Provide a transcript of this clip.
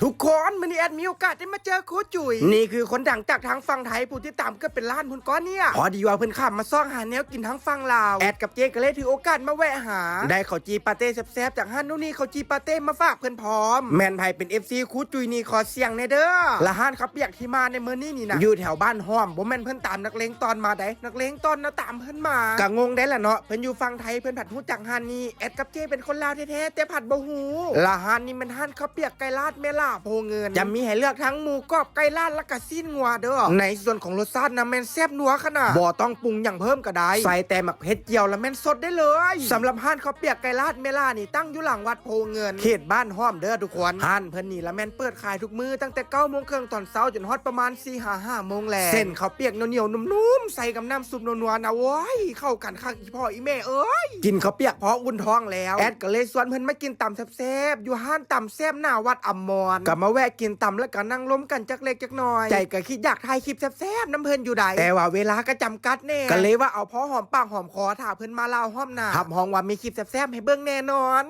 ทุก คนมันนี่แอดมีโอกาสได้มาเจอโคชจุยนี่คือคนดังจากทางฝั่งไทยผู้ที่ตามก็เป็นล้านคนก้อนเนี่ยพอดีว่าเพิ่นขับมาซ่องหาแนวกินทั้งฝั่งลาวแอดกับเจก็เลยถือโอกาสมาแวะหา ได้ข้าวจีปาเต้แซ่บๆจากฮันนู่นนี่ข้าวจีปาเต้มาฝากเพิ่นพร้อม แมนไพเป็น FC คูจุยนี่ขอเสียงในเด้อละฮันครับเปียกที่มาในเมื่อนี้นี่นะอยู่แถวบ้านห้อมบ่แม่นเพิ่นตามนักเลงตอนมาได้นักเลงตอนนะตามเพิ่นมากะงงได้ละเนาะเพิ่นอยู่ฝั่งไทยเพิ่นผัดฮู้จักฮันนี่แอดกับเจเป็นคนลาวแท้ๆแต่ผัดบ่ฮู้ละฮันนี่มันฮันข้าวเปียกไก่ลาดแม่ล่าโพเงินจะมีให้เลือกทั้งหมูกรอบไก่ลาดและก็ซีนงัวเด้อในส่วนของรสชาตินะแม่นแซ่บนัวขนาดบ่ต้องปรุงอย่างเพิ่มก็ได้ใส่แต่หมักเผ็ดเจียวแล้วแม่นสดได้เลยสำหรับฮันข้าวเปียกไก่ลาดแม่ล่านี่ตั้งอยู่หลังวัดโพเงิน เขตบ้านห้อมเด้อทุกคนฮันเพิ่นนี่ละแม่นเปิดขายทุกมื้อตั้งแต่9โมงครึ่งตอนเช้าจนฮอดประมาณ4 5 5โมงแลงเส้นข้าวเปียกเหนียวๆนุ่มๆใส่กับน้ำซุปนัวๆนะโว้ยเข้ากันคักอีพ่ออีแม่เอ้ยกินข้าวเปียกเพราะอุ่นท้องแล้วแอดก็เลยชวนเพิ่นมากินตำแซ่บๆอยู่ห้านตำแซ่บหน้าวัดอมรก็มาแวะกินตำแล้วก็นั่งล้มกันจักเล็กจักน้อย ใจก็คิดอยากถ่ายคลิปแซ่บๆน้ำเพิ่นอยู่ใดแต่ว่าเวลาก็จำกัดแน่ก็เลยว่าเอาพอหอมปากหอมคอถ้าเพิ่นมาเล่าห้อมหน้าทับห้องว่ามีคลิปแซ่บๆให้เบิ่งแน่นอน